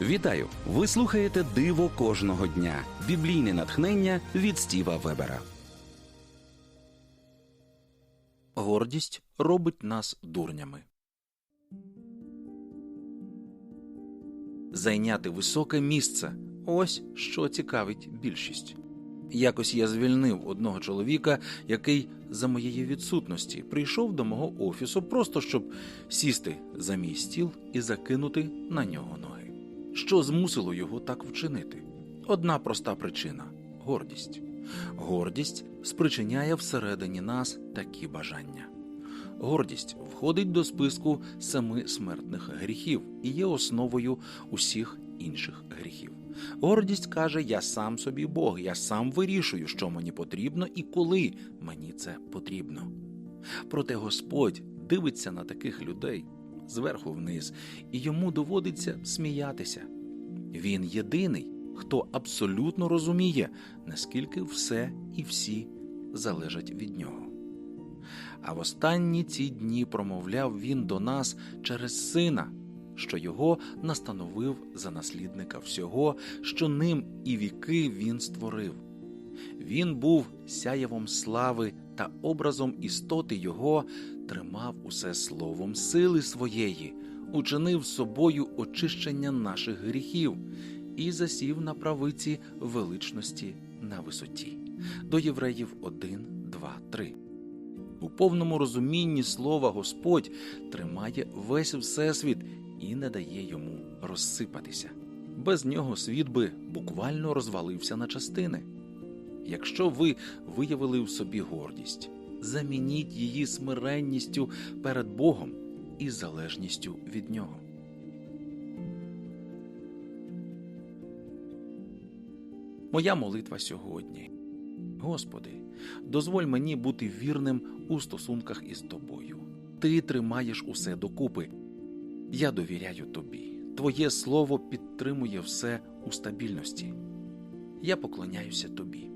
Вітаю! Ви слухаєте Диво кожного дня. Біблійне натхнення від Стіва Вебера. Гордість робить нас дурнями. Зайняти високе місце ось що цікавить більшість. Якось я звільнив одного чоловіка, який за моєї відсутності прийшов до мого офісу просто щоб сісти за мій стіл і закинути на нього ноги. Що змусило його так вчинити? Одна проста причина гордість. Гордість спричиняє всередині нас такі бажання. Гордість входить до списку семи смертних гріхів і є основою усіх інших гріхів. Гордість каже: Я сам собі Бог, я сам вирішую, що мені потрібно і коли мені це потрібно. Проте Господь дивиться на таких людей зверху вниз, і йому доводиться сміятися. Він єдиний, хто абсолютно розуміє, наскільки все і всі залежать від нього. А в останні ці дні промовляв він до нас через сина, що його настановив за наслідника всього, що ним і віки він створив. Він був сяєвом слави та образом істоти Його, тримав усе словом сили своєї, учинив собою очищення наших гріхів і засів на правиці величності на висоті. До Євреїв 1, 2, 3. У повному розумінні слова Господь тримає весь всесвіт і не дає йому розсипатися. Без нього світ би буквально розвалився на частини. Якщо ви виявили в собі гордість, замініть її смиренністю перед Богом і залежністю від нього. Моя молитва сьогодні. Господи, дозволь мені бути вірним у стосунках із тобою. Ти тримаєш усе докупи. Я довіряю тобі. Твоє слово підтримує все у стабільності. Я поклоняюся тобі.